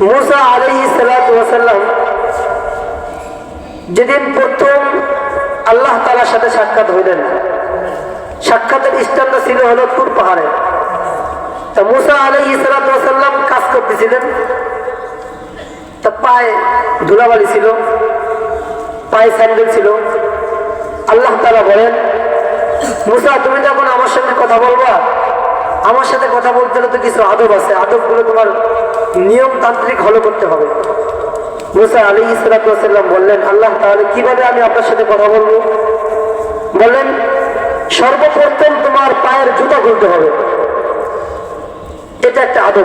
মুসা আলী সাল্লাম যেদিন প্রথম আল্লাহ তালার সাথে সাক্ষাৎ হইলেন, সাক্ষাতের স্থানটা ছিল হলো তুর পাহাড়ে। তা মুসা আলী সাল্লাম কাজ করতেছিলেন। তা পায়ে ধুলাবালি ছিল, পায়ে স্যান্ডেল ছিল। আল্লাহ তালা বলেন, মুসা, তুমি যখন আমার সাথে কথা বলবা, আমার সাথে কথা বলতে তো কিছু আদব আছে। আদবগুলো তোমার নিয়মতান্ত্রিক হলো করতে হবে। মুসা আলী ইসলাতাম বললেন, আল্লাহ তাহলে কীভাবে আমি আপনার সাথে কথা বলব? বললেন, সর্বপ্রথম তোমার পায়ের জুতা খুলতে হবে। এটা একটা আদব।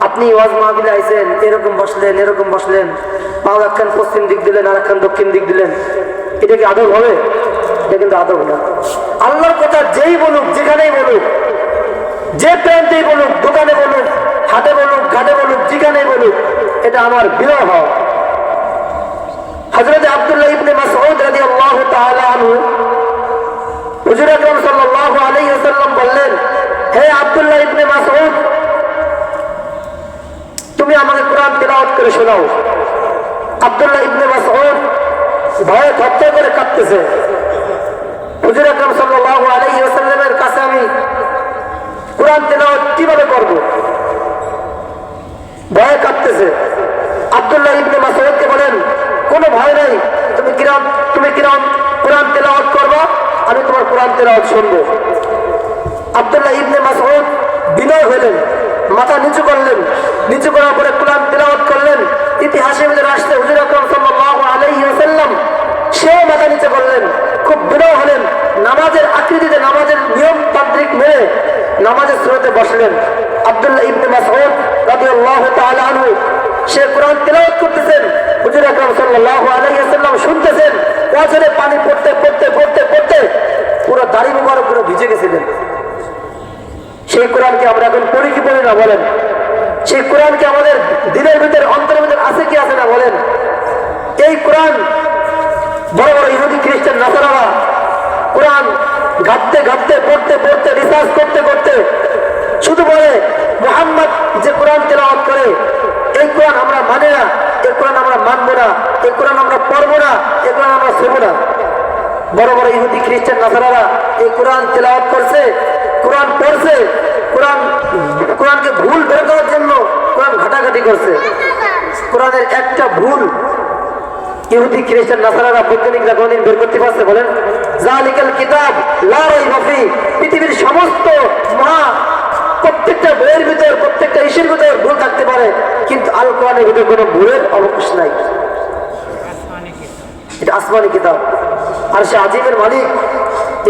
আপনি ওয়াজ মাহবিলে আইসেন এরকম বসলেন এরকম বসলেন পাও একখান পশ্চিম দিক দিলেন আর একখান দক্ষিণ দিক দিলেন। এটা কি আদব হবে? এটা কিন্তু আদব না। আল্লাহর কথা যেই বলুক, যেখানেই বলুক, যে প্রান্তেই বলুক, দোকানে বলুক হাটে বলুক, ঘাটে বলুক, যেখানেই বলুক, এটা আমার বিরহ। হওয়া হজরত আব্দুল্লাহ ইবনে মাসউদ রাদিয়াল্লাহু তাআলা আনহু হুজুর আকরাম সাল্লাল্লাহু আলাইহি ওয়াসাল্লাম বললেন, হে আব্দুল্লাহ ইবনে মাসউদ, তুমি আমাকে কোরআন তেলাওয়াত করে শোনাও। আব্দুল্লাহ ইবনে মাসউদ ভয়ে থরথর করে কাঁপতেছে হুজুর আকরাম সাল্লাল্লাহু আলাইহি ওয়াসাল্লামের কাছে আমি কোরআন তেলাওয়াত কীভাবে করব? ভয়ে কাঁপতেছে। আব্দুল্লাহ ইবনে মাসউদকে বলেন, কোনো ভয় নাই, তুমি কিরাম তুমি কিরাম, কোরআন তেলাওয়াত করবা, আমি তোমার কোরআন তেলাওয়াত শুনব। আব্দুল্লাহ ইবনে মাসউদ বিনয় হলেন, মাথা নিচু করলেন, নিচু করার পরে কোরআন তেলাওয়াত করলেন, ইতিহাসে ভিতরে আসতে হুজুর আকরাম সাল্লাল্লাহু আলাইহি ওয়াসাল্লাম, সেও মাথা নিচু করলেন, খুব বিনয় হলেন, নামাজের আকৃতিতে নামাজের নিয়ম তান্ত্রিক মেনে নামাজের স্রোতে বসলেন। আব্দুল্লাহ ইবনে মাসউদ রাদিয়াল্লাহু তাআলা আনহু, সে কোরআন তেলাওয়াত করতেছেন। হুজুর আকরাম সাল্লাল্লাহু আলাইহি ওয়াসাল্লাম শুনতেছেন ওয়াজরে পানি পড়তে পড়তে পড়তে পড়তে পুরো দাড়ি মুবারক পুরো ভিজে গেছিলেন। সেই কোরআনকে আমরা এখন পড়ি কি পড়ি না বলেন? সেই কোরআনকে আমাদের দিনের ভিতরে, অন্তরের ভিতরে আছে কি আছে না বলেন? এই কোরআন বড় বড় ইহুদি, খ্রিস্টান, নাসারারা কোরআন ঘাটতে ঘাটতে পড়তে পড়তে, রিসার্চ করতে করতে শুধু বলে, মোহাম্মদ যে কোরআন তেলাওয়াত করে, এই কোরআন আমরা মানে না, এই কোরআন আমরা মানবো না, এই কোরআন আমরা পড়ব না, এই কোরআন আমরা শুনব না। বড় বড় ইহুদি খ্রিস্টান নাসারারা এই কোরআন তেলাওয়াত করছে, কোরআন পড়ছে, কোরআন, কোরআনকে ভুল বের করার জন্য কোরআন ঘাটাঘাটি করছে। কোরআনের একটা ভুল ইহুদি খ্রিস্টান নাসারারা বৈজ্ঞানিকরা কোনদিন বের করতে পারছে বলেন? জালিকাল কিতাব, লা রাইবা ফি, পৃথিবীর সমস্ত মহা প্রত্যেকটা বইয়ের ভিতর, প্রত্যেকটা ইসের ভিতর ভুল থাকতে পারে, কিন্তু আল কোরআনের ভিতর কোনো ভুলের অবকাশ নাই। এটা আসমানি কিতাব। আর সে আজিমের মালিক,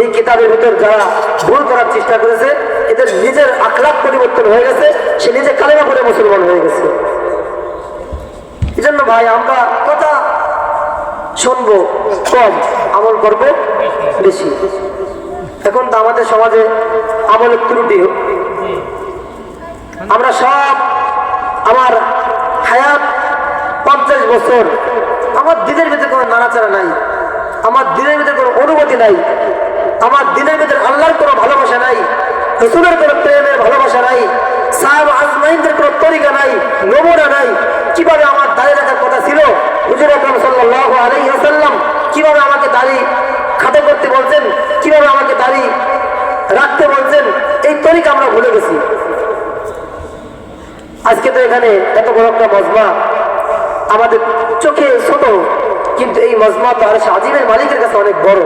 এই কিতাবের ভিতর যারা ভুল করার চেষ্টা করেছে, এদের নিজের আখলাপ পরিবর্তন হয়ে গেছে, সে নিজে কালেমা করে মুসলমান হয়ে গেছে। এই জন্য ভাই, আমরা কথা শুনব, কম, আমল করব বেশি। এখন তো আমাদের সমাজে আমলের ত্রুটি। আমরা সব আমার হায়াত পঞ্চাশ বছর, আমার দিনের ভিতরে কোনো নাড়াচাড়া নাই, আমার দিনের ভিতরে কোনো অনুমতি নাই, আমার দিনের ভিতরে আল্লাহর কোনো ভালোবাসা নাই, রসুলের কোনো প্রেমের ভালোবাসা নাই, সাহেব আজমাইনদের কোনো তরিকা নাই, নমুনা নাই, কীভাবে আমার দাঁড়িয়ে রাখার কথা ছিল? হুজুর আকরম সাল্লাহ আলাইহি আসাল্লাম কীভাবে আমাকে দাড়ি খাতে করতে বলছেন? কীভাবে আমাকে দাড়ি রাখতে বলছেন, এই তরিকা আমরা ভুলে গেছি। আজকে তো এখানে এত বড় একটা মজমা আমাদের চোখে ছোট, কিন্তু এই মজমা তো আর আজিমের মালিকের কাছে অনেক বড়।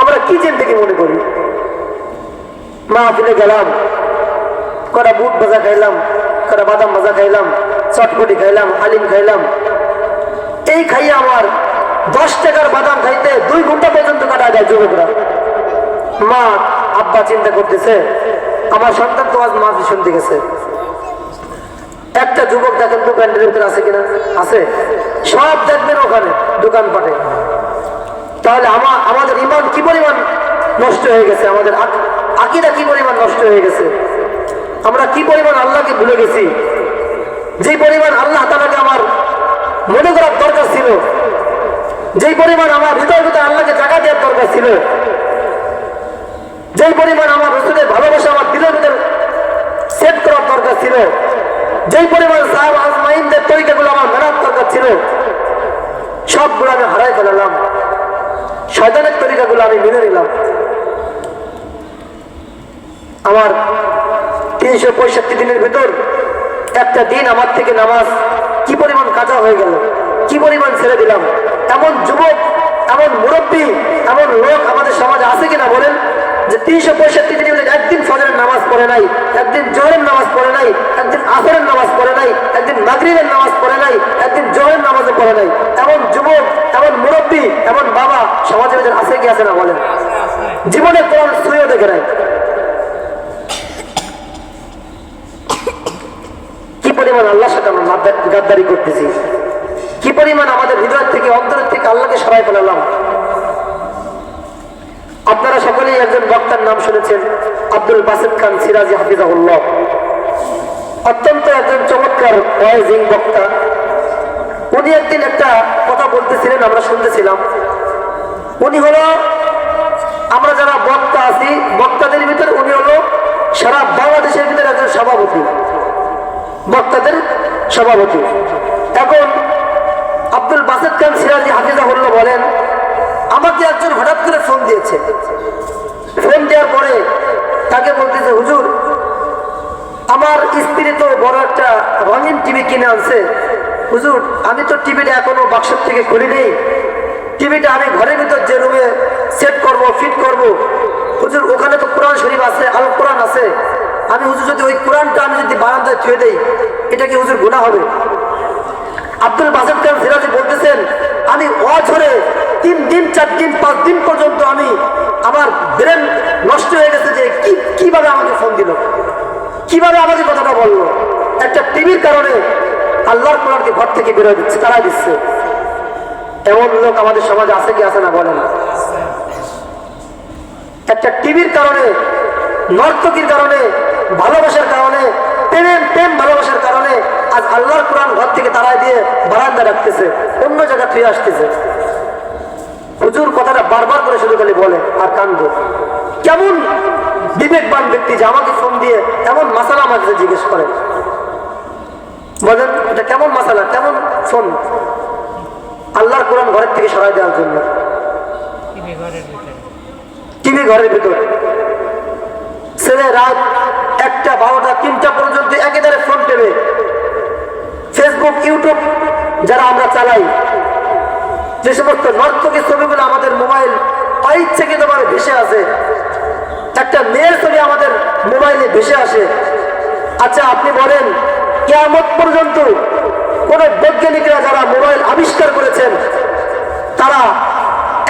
আমরা কি থেকে মনে করি? মাহফিলে গেলাম, কটা বুট ভাজা খাইলাম, কটা বাদাম ভাজা খাইলাম, চটপটি খাইলাম, আলিম খাইলাম। এই খাইয়ে আমার দশ টাকার বাদাম খাইতে দুই ঘণ্টা পর্যন্ত কাটা যায় যুবকরা। মা, আব্বা চিন্তা করতেছে, আমার সন্তান তো আজ মাফি শুনতে গেছে। একটা যুবক দেখেন দোকানের ভিতরে আছে কিনা? আছে। সব দেখবেন ওখানে দোকান পাটে তাহলে আমার আমাদের ইমান কি পরিমাণ নষ্ট হয়ে গেছে? আমাদের আক- আকিদা কি পরিমাণ নষ্ট হয়ে গেছে? আমরা কি পরিমাণ আল্লাহকে ভুলে গেছি? যে পরিমাণ আল্লাহ তালাকে আমার মনে করার দরকার ছিল যেই পরিমাণ আমার হৃদয় ভিতরে আল্লাহকে জায়গা দেওয়ার দরকার ছিল, যেই পরিমাণ আমার রসুলের ভালোবাসা আমার দিলের ভিতরে যেই পরিমাণ সাহেব আজমাইনদের তরিকাগুলো আমার মেনার দরকার ছিল, সবগুলো আমি হারাই ফেলালাম। শয়তানের তরিকাগুলো আমি মেনে নিলাম। আমার তিনশো পঁয়ষট্টি দিনের ভিতর একটা দিন আমার থেকে নামাজ কি পরিমাণ কাঁচা হয়ে গেল? কি পরিমাণ ছেড়ে দিলাম। এমন যুবক, এমন মুরব্বী, এমন লোক আমাদের সমাজে আছে কিনা বলেন? যে তিনশো পঁয়ষট্টি দিনের ভিতরে একদিন ফজরের নামাজ পড়ে নাই, একদিন জোহরের নামাজ পড়ে নাই, একদিন আসরের নামাজ পড়ে নাই, একদিন মাগরিবের নামাজ পড়ে নাই, একদিন জোহরের নামাজে পড়ে নাই। এমন যুবক, এমন মুরব্বী, এমন বাবা সমাজের ভিতরে আছে কি আছে না বলেন? জীবনে কোন সুইও দেখে নাই। কি পরিমাণ আল্লাহর সাথে আমরা গাদ্দারি করতেছি? পরিমাণ আমাদের হৃদয় থেকে, অন্তরের থেকে আল্লাহকে সরাই ফেলালাম আপনারা সকলেই একজন বক্তার নাম শুনেছেন, আব্দুল বাসিদ খান সিরাজি হাফিজাহুল্লাহ। অত্যন্ত একজন চমৎকার ওয়াইজিং বক্তা। উনি একদিন একটা কথা বলতেছিলেন, আমরা শুনতেছিলাম। উনি হলো, আমরা যারা বক্তা আছি, বক্তাদের ভিতরে উনি হলো সারা বাংলাদেশের ভিতরে একজন সভাপতি। বক্তাদের সভাপতি। এখন আব্দুল বাসেদ খান সিরাজি হাফিজাহুল্লাহ বলেন, আমাকে একজন হঠাৎ করে ফোন দিয়েছে। ফোন দেওয়ার পরে তাকে বলতেছে, হুজুর, আমার স্ত্রী তো বড় একটা রঙিন টিভি কিনে আনছে। হুজুর, আমি তো টিভিটা এখনও বাক্সের থেকে খুলি নেই টিভিটা আমি ঘরের ভিতর যে রুমে সেট করব ফিট করব। হুজুর, ওখানে তো কোরআন শরীফ আছে, আল কোরআন আছে। আমি হুজুর, যদি ওই কোরআনটা আমি যদি বারান্দায় থুয়ে দেই, এটা কি হুজুর গুণা হবে? আব্দুল বাসেদ খান সিরাজি বলতেছেন, আমি অঝরে তিন দিন, চার দিন, পাঁচ দিন পর্যন্ত আমি আমার ব্রেন নষ্ট হয়ে গেছে যে কি, কীভাবে আমাকে ফোন দিল? কীভাবে আমাকে কথাটা বলল? একটা টিভির কারণে আল্লাহর কোরআনকে ঘর থেকে বেরোয় দিচ্ছে তারা দিচ্ছে। এমন লোক আমাদের সমাজে আছে কি আছে না বলেন একটা টিভির কারণে, নর্তকীর কারণে, ভালোবাসার কারণে, প্রেম প্রেম ভালোবাসার কারণে আজ আল্লাহর কোরআন ঘর থেকে তারাই দিয়ে বারান্দা রাখতেছে, অন্য জায়গা ফিরে আসতেছে। হুজুর কথাটা বারবার করে শুধু খালি বলে, আর কান্দে কেমন বিবেকবান ব্যক্তি যে আমাকে ফোন দিয়ে এমন মাসালা আমার কাছে জিজ্ঞেস করে। বলেন, এটা কেমন মাসালা কেমন ফোন? আল্লাহর কোরআন ঘরের থেকে সরাই দেওয়ার জন্য। টিভি ঘরের ভিতর। ছেলে রাত একটা বারোটা, তিনটা পর্যন্ত একেবারে ফোন টেবে ফেসবুক ইউটিউব যারা আমরা চালাই, যে সমস্ত নর্তকের ছবিগুলো আমাদের মোবাইল অইচ্ছাকৃত ভাবে ভেসে আসে একটা মেয়ের ছবি আমাদের মোবাইলে ভেসে আসে। আচ্ছা আপনি বলেন কেমন পর্যন্ত কোন বৈজ্ঞানিকরা যারা মোবাইল আবিষ্কার করেছেন, তারা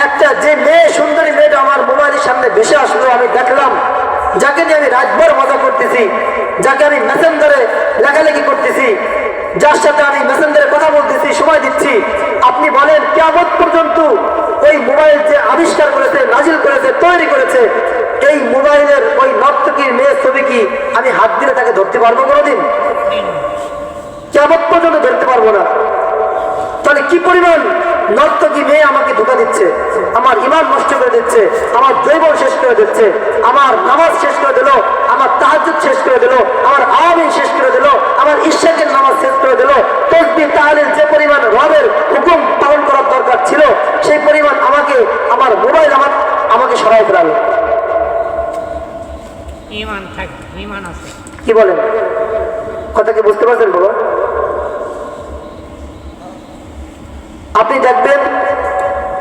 একটা যে মেয়ে, সুন্দরী মেয়েটা আমার মোবাইলের সামনে ভেসে আসলো, আমি দেখলাম, যাকে নিয়ে আমি রাতভর মজা করতেছি, যাকে আমি মেসেঞ্জারে লেখালেখি করতেছি যার সাথে আমি মেসেঞ্জারে কথা বলতেছি, সময় দিচ্ছি। আপনি বলেন কেমন পর্যন্ত ওই মোবাইল যে আবিষ্কার করেছে, নাজিল করেছে, তৈরি করেছে, এই মোবাইলের ওই নর্তকীর মেয়ের ছবি কি আমি হাত দিলে তাকে ধরতে পারব কোনোদিন? কেমন পর্যন্ত ধরতে পারব না। তাহলে কি পরিমাণ নর্তকী মেয়ে আমাকে ধোকা দিচ্ছে আমার ইমান নষ্ট করে দিচ্ছে আমার জৈবন শেষ করে দিচ্ছে আমার নামাজ শেষ করে দিল আমার তাহাজুদ শেষ করে দিল আমার আওয়ামী শেষ করে দিল আমার ঈশ্বরের নামাজ শেষ করে দিল। তসবি তাহলে যে পরিমাণ রবের হুকুম পালন করার দরকার ছিল সেই পরিমাণ আমাকে আমার মোবাইল আমার আমাকে সরাই ফেলালো। কি বলেন? কথা কি বুঝতে পারছেন বাবা? আপনি দেখবেন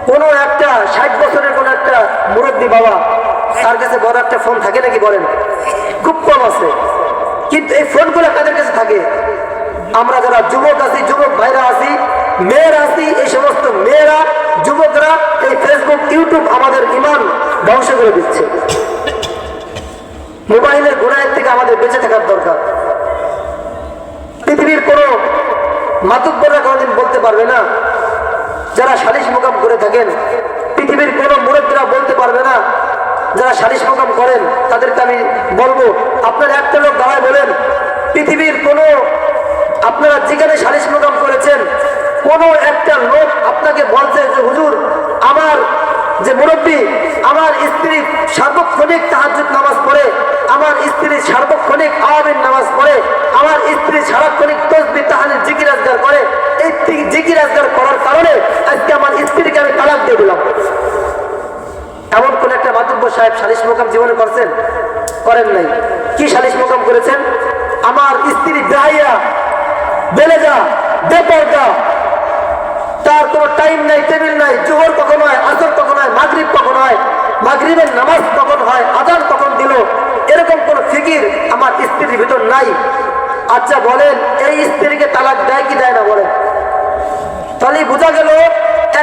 কোনো একটা ষাট বছরের কোন একটা মুরব্বী বাবা তার কাছে বড় একটা ফোন থাকে নাকি? বলেন। খুব কম আছে। কিন্তু এই ফোনগুলো কাদের কাছে থাকে? আমরা যারা যুবক আছি, যুবক ভাইরা আছি, মেয়েরা আছি, এই সমস্ত মেয়েরা, যুবকরা এই ফেসবুক ইউটিউব আমাদের ইমান ধ্বংস করে দিচ্ছে। মোবাইলের গুণায়ের থেকে আমাদের বেঁচে থাকার দরকার। পৃথিবীর কোনো মাতব্বররা কোনোদিন বলতে পারবে না যারা সালিশ মোকাম করে থাকেন, পৃথিবীর কোনো মুরব্বীরা বলতে পারবে না, যারা সালিশ মোকাম করেন, তাদেরকে আমি বলব, আপনারা একটা লোক দাঁড়ায় বলেন, পৃথিবীর কোনো, আপনারা যেখানে সালিশ মোকাম করেছেন, কোনো একটা লোক আপনাকে বলছে যে, হুজুর, আমার যে মুরব্বী, আমার স্ত্রী সার্বক্ষণিক তাহাজুদ নামাজ পড়ে, আমার স্ত্রী সার্বক্ষণিক আওয়ামীর নামাজ পড়ে, আমার স্ত্রী সারাক্ষণিক তসবি তাহানি জিকির আজগার করে এই জিকির আজগার করার কারণে আজকে আমার স্ত্রীকে আমি তালাক দিয়ে দিলাম। এমন কোন একটা মাতুব্য সাহেব সালিশ মোকাম জীবনে করছেন? করেন নাই। কি সালিশ মোকাম করেছেন? আমার স্ত্রী দাহিয়া বেলেজা বেপর্দা। তার কোনো টাইম নাই টেবিল নাই, জোহর কখন হয়, আসর কখন হয়, মাগরিব কখন হয়, মাগরিবের নামাজ কখন হয়, আজান কখন দিল, এরকম কোন ফিকির আমার স্ত্রীর ভিতর নাই। আচ্ছা বলেন, এই স্ত্রীকে তালাক দেয় কি দেয় না বলেন? তাহলে বোঝা গেল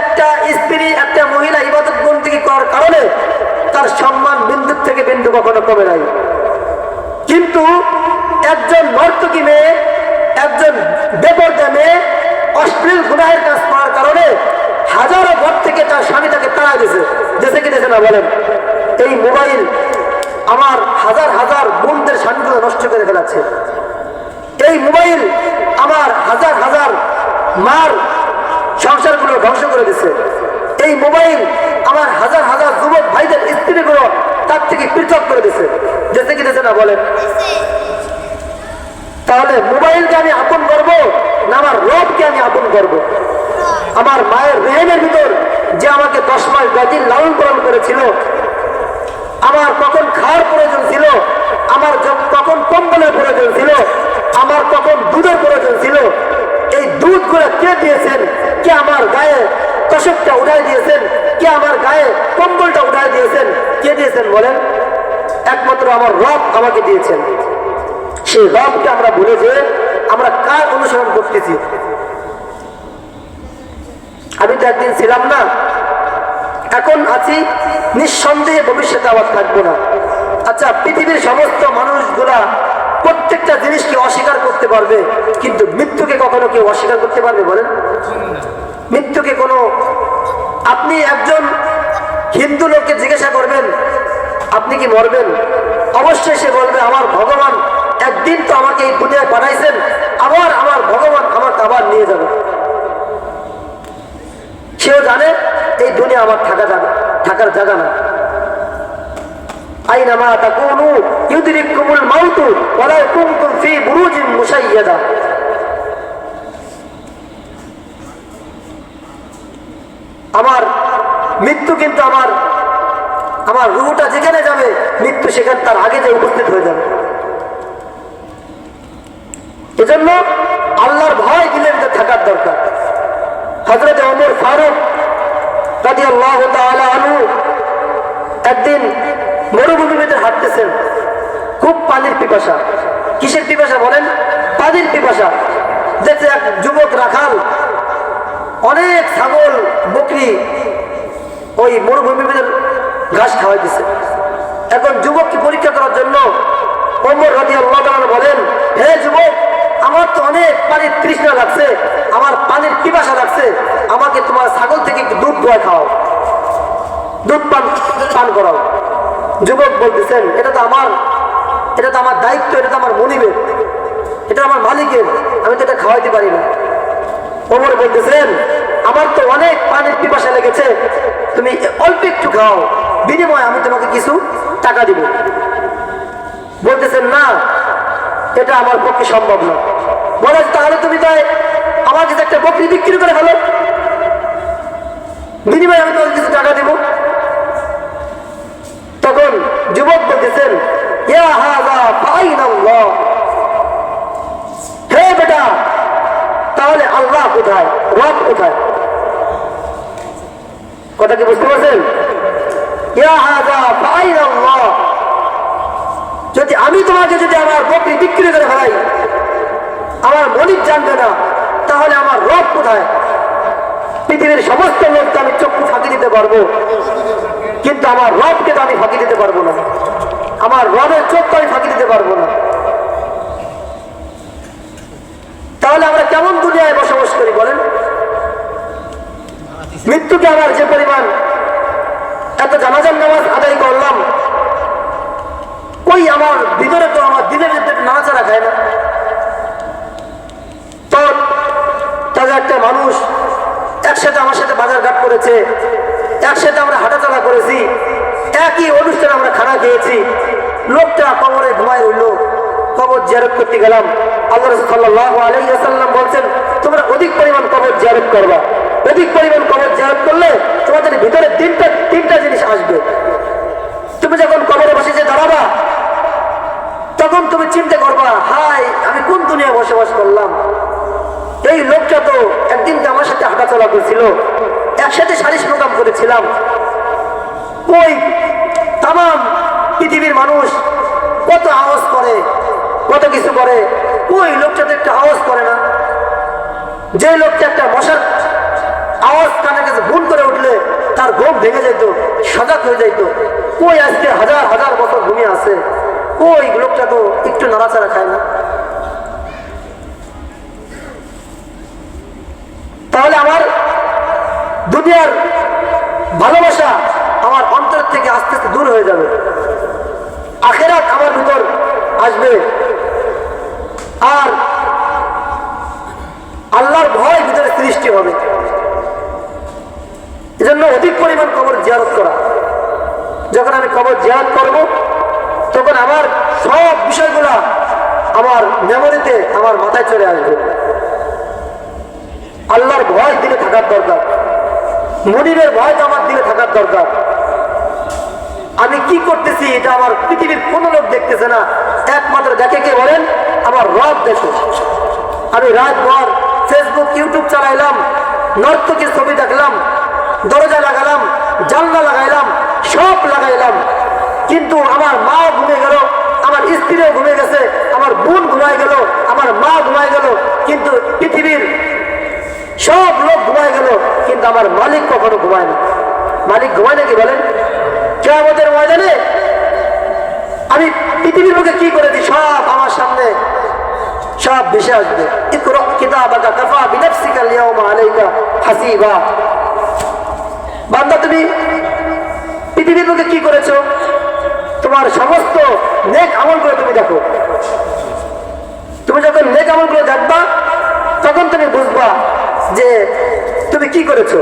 একটা স্ত্রী, একটা মহিলা ইবাদত বন্দিকে করার কারণে তার সম্মান বিন্দু থেকে বিন্দু কখনো কমে নাই। কিন্তু একজন নর্তকী মেয়ে, একজন বেপরদা মেয়ে অশ্লীল গুনাহের কাজ করার কারণে হাজারো ঘর থেকে তার স্বামী তাকে তাড়া দিয়েছে দেশে কি দেশে না বলেন? এই মোবাইল আমার হাজার হাজার বোনদের স্বামীগুলো নষ্ট করে ফেলাচ্ছে। এই মোবাইল আমার হাজার হাজার মার সংসারগুলো ধ্বংস করে দিচ্ছে এই মোবাইল আমার হাজার হাজার যুবক ভাইদের স্ত্রীগুলো তার থেকে পৃথক করে দিচ্ছে যেতে কি না বলেন? তাহলে মোবাইলকে আমি আপন করব না আমার রবকে আমি আপন করব? আমার মায়ের রেহেমের ভিতর যে আমাকে দশ মাস ব্যাটিন লালন পালন করেছিল, আমার কখন খাওয়ার প্রয়োজন ছিল, আমার কখন কম্বলের প্রয়োজন ছিল, আমার কখন দুধের প্রয়োজন ছিল এই দুধগুলো কে দিয়েছেন? কে আমার গায়ে তোষকটা উঠাই দিয়েছেন? কে আমার গায়ে কম্বলটা উঠাই দিয়েছেন? কে দিয়েছেন বলেন? একমাত্র আমার রব আমাকে দিয়েছেন। সেই রবকে আমরা ভুলে যে, আমরা কার অনুসরণ করতেছি? আমি তো একদিন ছিলাম না। এখন আছি, নিঃসন্দেহে ভবিষ্যতে আবার থাকব না। আচ্ছা পৃথিবীর সমস্ত মানুষগুলা প্রত্যেকটা জিনিসকে অস্বীকার করতে পারবে, কিন্তু মৃত্যুকে কখনো কেউ অস্বীকার করতে পারবে বলেন? মৃত্যুকে কোনো, আপনি একজন হিন্দু লোককে জিজ্ঞাসা করবেন, আপনি কি মরবেন? অবশ্যই সে বলবে, আমার ভগবান একদিন তো আমাকে এই দুনিয়ায় পাঠাইছেন, আবার আমার ভগবান আমাকে আবার নিয়ে যাবে। সেও জানে এই দুনিয়া আমার থাকা যাবে, থাকার জায়গা না। আইনামা ইউদরিকুমুল মাউতু আমার মৃত্যু কিন্তু আমার আমার রুহটা যেখানে যাবে, মৃত্যু সেখানে তার আগে যে উপস্থিত হয়ে যাবে। এজন্য আল্লাহর ভয় দিলের ভিতরে থাকার দরকার। হজরত ওমর ফারুক রাজি আল্লাহ একদিন মরুভূমির ভিতরে হাঁটতেছেন। খুব পানির পিপাসা। কিসের পিপাসা বলেন? পানির পিপাসা। দেখছে এক যুবক রাখাল, অনেক ছাগল, বকরি ওই মরুভূমির ভিতরে ঘাস খাওয়াইতেছে। এখন যুবককে পরীক্ষা করার জন্য ওমর রাজি আল্লাহ বলেন, হে যুবক, আমার তো অনেক পানির তৃষ্ণা লাগছে, আমার পানির পিপাসা লাগছে, আমাকে তোমার ছাগল থেকে একটু দুধ দোয়া খাও দুধ পান পান করাও। যুবক বলতেছেন, এটা তো আমার এটা তো আমার দায়িত্ব, এটা তো আমার মনিবের। এটা আমার মালিকের, আমি তো এটা খাওয়াইতে পারি না। ওমর বলতেছেন, আমার তো অনেক পানির পিপাসা লেগেছে, তুমি অল্প একটু খাও, বিনিময়ে আমি তোমাকে কিছু টাকা দিব। বলতেছেন, না, এটা আমার পক্ষে সম্ভব না। বলে, তাহলে তুমি তাই আমার কাছে একটা বকরি বিক্রি করে ফেলো। বিনিময়ে আমি তোমাকে কিছু টাকা দিব। তখন যুবক বলতেছেন ইয়া হাযা ফাইনাল্লাহ। হে বেটা, তাহলে আল্লাহ কোথায়? রব কোথায়? কথা কি বুঝতে পারছেন? ইয়া হাযা ফাইনাল্লাহ। যদি আমি তোমাকে যদি আমার বকরি বিক্রি করে ফেলাই, আমার মনিক জানবে না, তাহলে আমার রব কোথায়? পৃথিবীর সমস্ত লোককে আমি চক্ষু ফাঁকি দিতে পারব, কিন্তু আমার রবকে তো আমি ফাঁকি দিতে পারব না। আমার রবের চোখকে আমি ফাঁকি দিতে পারব না। তাহলে আমরা কেমন দুনিয়ায় বসবাস করি বলেন? মৃত্যুকে আমার যে পরিমাণ এত জানাজান নামাজ আদায় করলাম ওই আমার ভিতরে তো আমার দিনের ভিতরে নাড়াচাড়া খায় না। তো তাদের একটা মানুষ একসাথে আমার সাথে বাজার ঘাট করেছে, একসাথে আমরা হাঁটাচলা করেছি, একই অনুষ্ঠানে আমরা খানা খেয়েছি। লোকটা কবরে ঘুমায় রইল। কবর জিয়ারত করতে গেলাম। আল্লাহ সাল্লাহ আলাইসাল্লাম বলছেন, তোমরা অধিক পরিমাণ কবর জিয়ারত করবা। অধিক পরিমাণ কবর জিয়ারত করলে তোমাদের ভিতরে তিনটা তিনটা জিনিস আসবে। তুমি যখন কবরে বসে যে দাঁড়াবা, তখন তুমি চিন্তা করবা হাই আমি কোন দুনিয়া বসবাস করলাম? এই লোকটা তো একদিন আমার সাথে হাঁটাচলা করেছিল, একসাথে সারিস প্রোগ্রাম করেছিলাম। ওই তাম পৃথিবীর মানুষ কত আওয়াজ করে, কত কিছু করে, ওই লোকটা তো একটা আওয়াজ করে না? যে লোকটা একটা মশার আওয়াজ কানে কাছে ভুল করে উঠলে তার ঘুম ভেঙে যেত, সজাগ হয়ে যেত। ওই আজকে হাজার হাজার বছর ঘুমিয়ে আছে, ওই লোকটা তো একটু নাড়াচাড়া খায় না। তাহলে আমার দুনিয়ার ভালোবাসা থেকে আস্তে আস্তে দূর হয়ে যাবে। আখেরাত আমার ভিতর আসবে। আর আল্লাহর ভয় ভিতরে সৃষ্টি হবে। এজন্য অধিক পরিমাণ কবর জিয়ারত করা। যখন আমি কবর জিয়ারত করব, তখন আমার সব বিষয়গুলা আমার মেমোরিতে আমার মাথায় চলে আসবে। আল্লাহর ভয় দিলে থাকার দরকার। মনিরের ভয় তো আমার দিলে থাকার দরকার। আমি কি করতেছি এটা আমার পৃথিবীর কোন লোক দেখতেছে না। একমাত্র দেখে কে বলেন? আমার রব দেখে। আমি রাতভর ফেসবুক ইউটিউব চালাইলাম নর্তকের ছবি দেখলাম, দরজা লাগালাম, জানলা লাগাইলাম, সব লাগাইলাম। কিন্তু আমার মা ঘুমে গেল, আমার স্ত্রীও ঘুমে গেছে, আমার বোন ঘুমায় গেল, আমার মা ঘুমায় গেল, কিন্তু পৃথিবীর সব লোক ঘুমায় গেল, কিন্তু আমার মালিক কখনো ঘুমায় না। মালিক ঘুমায় নাকি বলেন? কে আমাদের ময়দানে আমি পৃথিবীর লোকে কি করেছি? সব আমার সামনে, সব ভেসে আসবে। পৃথিবীর লোকে কি করেছ? তোমার সমস্ত নেক তুমি দেখো। তুমি যখন নেক দেখবা, তখন তুমি বুঝবা যে তুমি কি করেছ।